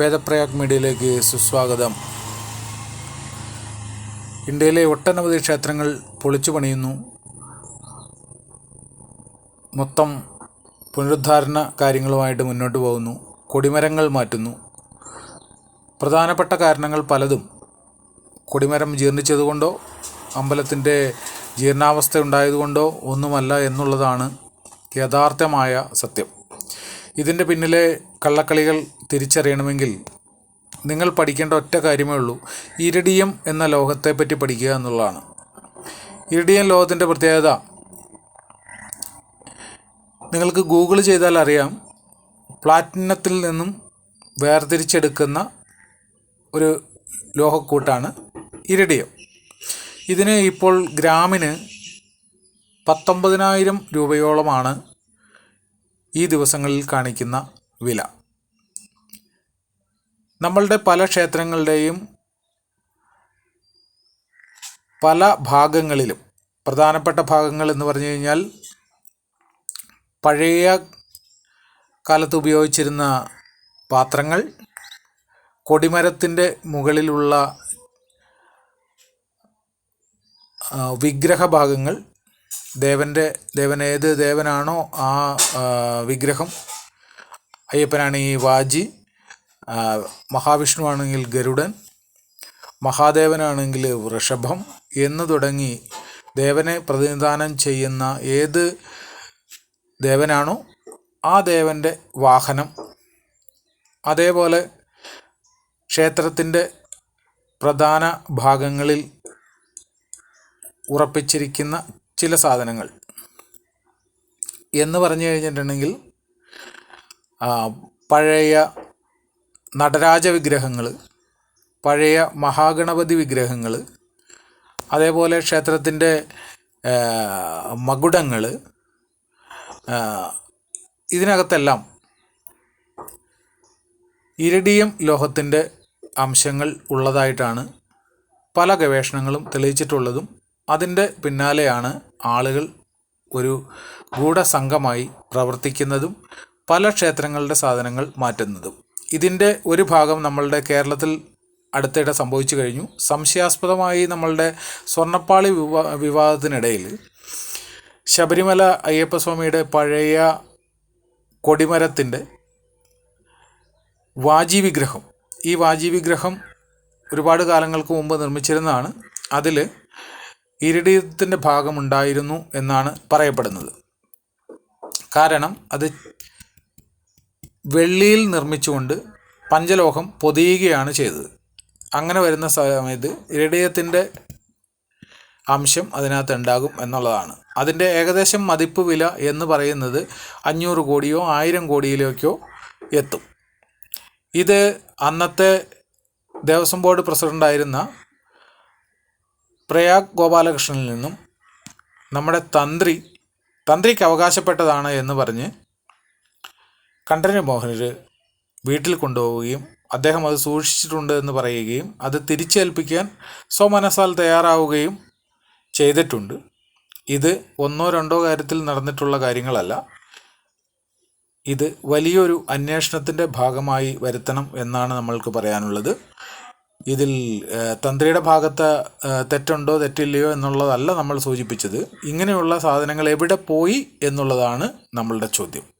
വേദപ്രയാഗ് മീഡിയയിലേക്ക് സുസ്വാഗതം. ഇന്ത്യയിലെ ഒട്ടനവധി ക്ഷേത്രങ്ങൾ പൊളിച്ചു പണിയുന്നു. മൊത്തം പുനരുദ്ധാരണ കാര്യങ്ങളുമായിട്ട് മുന്നോട്ട് പോകുന്നു. കൊടിമരങ്ങൾ മാറ്റുന്നു. പ്രധാനപ്പെട്ട കാരണങ്ങൾ പലതും. കൊടിമരം ജീർണിച്ചതുകൊണ്ടോ അമ്പലത്തിന്റെ ജീർണാവസ്ഥ ഉണ്ടായതുകൊണ്ടോ ഒന്നുമല്ല എന്നുള്ളതാണ് യഥാർത്ഥമായ സത്യം. ഇതിന്റെ പിന്നിലെ കള്ളക്കളികൾ തിരിച്ചറിയണമെങ്കിൽ നിങ്ങൾ പഠിക്കേണ്ട ഒറ്റ കാര്യമേ ഉള്ളൂ ഇരിഡിയം എന്ന ലോകത്തെപ്പറ്റി പഠിക്കുക എന്നുള്ളതാണ്. ഇരിഡിയം ലോകത്തിന്റെ പ്രത്യേകത. നിങ്ങൾക്ക് ഗൂഗിൾ ചെയ്താൽ അറിയാം പ്ലാറ്റിനത്തിൽ നിന്നും വേർതിരിച്ചെടുക്കുന്ന ഒരു ലോഹക്കൂട്ടാണ് ഇരിഡിയം. ഇതിന് ഇപ്പോൾ ഗ്രാമിന് പത്തൊമ്പതിനായിരം രൂപയോളമാണ് ഈ ദിവസങ്ങളിൽ കാണിക്കുന്ന വില. നമ്മളുടെ പല ക്ഷേത്രങ്ങളുടെയും പല ഭാഗങ്ങളിലും പ്രധാനപ്പെട്ട ഭാഗങ്ങൾ എന്ന് പറഞ്ഞു കഴിഞ്ഞാൽ പഴയ കാലത്ത് ഉപയോഗിച്ചിരുന്ന പാത്രങ്ങൾ കൊടിമരത്തിന്റെ മുകളിലുള്ള വിഗ്രഹഭാഗങ്ങൾ ദേവന്റെ ദേവൻ ഏത് ദേവനാണോ ആ, വിഗ്രഹം അയ്യപ്പനാണ് ഈ വാജി ആ, മഹാവിഷ്ണു ആണെങ്കിൽ ഗരുഡൻ മഹാദേവനാണെങ്കിൽ വൃഷഭം എന്ന് തുടങ്ങി ദേവനെ പ്രതിനിധാനം ചെയ്യുന്ന ഏത് ദേവനാണോ ആ ദേവന്റെ വാഹനം. അതേപോലെ ക്ഷേത്രത്തിന്റെ പ്രധാന ഭാഗങ്ങളിൽ ഉറപ്പിച്ചിരിക്കുന്ന ചില സാധനങ്ങൾ എന്ന് പറഞ്ഞു കഴിഞ്ഞിട്ടുണ്ടെങ്കിൽ പഴയ നടരാജ വിഗ്രഹങ്ങൾ പഴയ മഹാഗണപതി വിഗ്രഹങ്ങൾ അതേപോലെ ക്ഷേത്രത്തിന്റെ മകുടങ്ങൾ ഇതിനകത്തെല്ലാം ഇരിഡിയം ലോഹത്തിന്റെ അംശങ്ങൾ ഉള്ളതായിട്ടാണ് പല ഗവേഷണങ്ങളും തെളിയിച്ചിട്ടുള്ളതും. അതിന്റെ പിന്നാലെയാണ് ആളുകൾ ഒരു ഗൂഢസംഘമായി പ്രവർത്തിക്കുന്നതും പല ക്ഷേത്രങ്ങളുടെ സാധനങ്ങൾ മാറ്റുന്നതും. ഇതിന്റെ ഒരു ഭാഗം നമ്മളുടെ കേരളത്തിൽ അടുത്തിടെ സംഭവിച്ചു കഴിഞ്ഞു. സംശയാസ്പദമായി നമ്മളുടെ സ്വർണപ്പാളി വിവാ വിവാദത്തിനിടയിൽ ശബരിമല അയ്യപ്പസ്വാമിയുടെ പഴയ കൊടിമരത്തിന്റെ വാജി വിഗ്രഹം ഈ വാജി വിഗ്രഹം ഒരുപാട് കാലങ്ങൾക്ക് മുമ്പ് നിർമ്മിച്ചിരുന്നതാണ്. അതിൽ ഇരിഡിയത്തിന്റെ ഭാഗമുണ്ടായിരുന്നു എന്നാണ് പറയപ്പെടുന്നത്. കാരണം അത് വെള്ളിയിൽ നിർമ്മിച്ചുകൊണ്ട് പഞ്ചലോഹം പൊതിയുകയാണ് ചെയ്തത്. അങ്ങനെ വരുന്ന സമയത്ത് ഇരടയത്തിന്റെ അംശം അതിനകത്ത് ഉണ്ടാകും എന്നുള്ളതാണ്. അതിന്റെ ഏകദേശം മതിപ്പ് വില എന്ന് പറയുന്നത് അഞ്ഞൂറ് കോടിയോ ആയിരം കോടിയിലേക്കോ എത്തും. ഇത് അന്നത്തെ ദേവസ്വം ബോർഡ് പ്രസിഡന്റായിരുന്ന പ്രയാഗ് ഗോപാലകൃഷ്ണനിൽ നിന്നും നമ്മുടെ തന്ത്രി തന്ത്രിക്ക് അവകാശപ്പെട്ടതാണ് എന്ന് പറഞ്ഞ് കണ്ഠരര് മോഹനർ വീട്ടിൽ കൊണ്ടുപോവുകയും അദ്ദേഹം അത് സൂക്ഷിച്ചിട്ടുണ്ട് എന്ന് പറയുകയും അത് തിരിച്ചേൽപ്പിക്കാൻ സ്വമനസാൽ തയ്യാറാവുകയും ചെയ്തിട്ടുണ്ട്. ഇത് ഒന്നോ രണ്ടോ കാര്യത്തിൽ നടന്നിട്ടുള്ള കാര്യങ്ങളല്ല. ഇത് വലിയൊരു അന്വേഷണത്തിന്റെ ഭാഗമായി വരുത്തണം എന്നാണ് നമ്മൾക്ക് പറയാനുള്ളത്. ഇതിൽ തന്ത്രിയുടെ ഭാഗത്ത് തെറ്റുണ്ടോ തെറ്റില്ലയോ എന്നുള്ളതല്ല നമ്മൾ സൂചിപ്പിച്ചത്. ഇങ്ങനെയുള്ള സാധനങ്ങൾ എവിടെ പോയി എന്നുള്ളതാണ് നമ്മളുടെ ചോദ്യം.